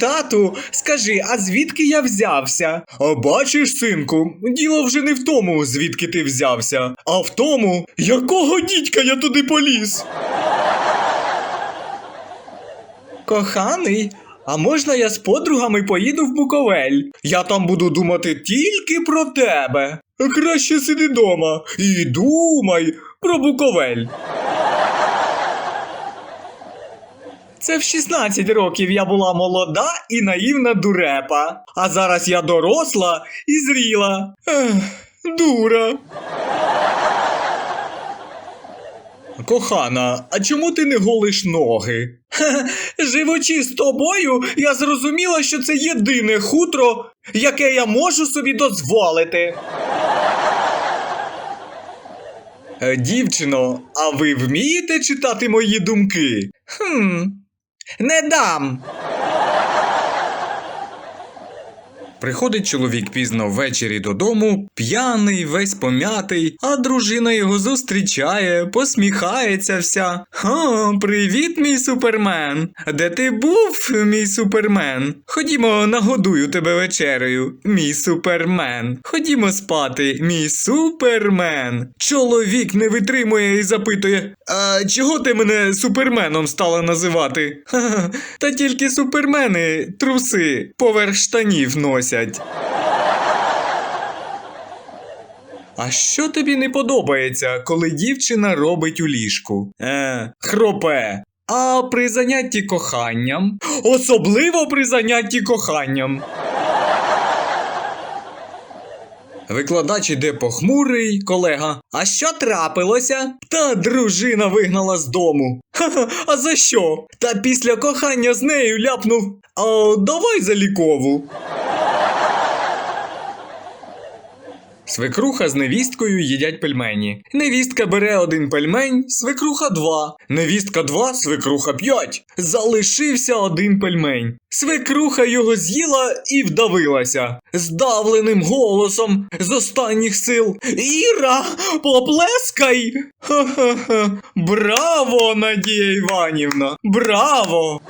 Тату, скажи, а звідки я взявся? Бачиш, синку, діло вже не в тому, звідки ти взявся, а в тому, якого дідька я туди поліз. Коханий, а можна я з подругами поїду в Буковель? Я там буду думати тільки про тебе. Краще сиди дома і думай про Буковель. Це в 16 років я була молода і наївна дурепа. А зараз я доросла і зріла. Ех, дура. Кохана, а чому ти не голиш ноги? Живучи з тобою, я зрозуміла, що це єдине хутро, яке я можу собі дозволити. Е, Дівчино, а ви вмієте читати мої думки? Хм, не дам. Приходить чоловік пізно ввечері додому, п'яний, весь пом'ятий, а дружина його зустрічає, посміхається вся. О, привіт, мій супермен. Де ти був, мій супермен? Ходімо, нагодую тебе вечерею, мій супермен. Ходімо спати, мій супермен. Чоловік не витримує і запитує: А чого ти мене суперменом стала називати? Ха-ха, Та тільки супермени труси поверх штанів носять. А що тобі не подобається, коли дівчина робить у ліжку? Е, хропе. А при занятті коханням? Особливо при занятті коханням. Викладач іде похмурий, колега. А що трапилося? Та дружина вигнала з дому. Ха-ха, а за що? Та після кохання з нею ляпнув. А давай залікову. Свекруха з невісткою їдять пельмені. Невістка бере один пельмень, свекруха два. Невістка два, свекруха п'ять. Залишився один пельмень. Свекруха його з'їла і вдавилася. Здавленим голосом з останніх сил. Іра, поплескай! Ха-ха-ха. Браво, Надія Іванівна! Браво!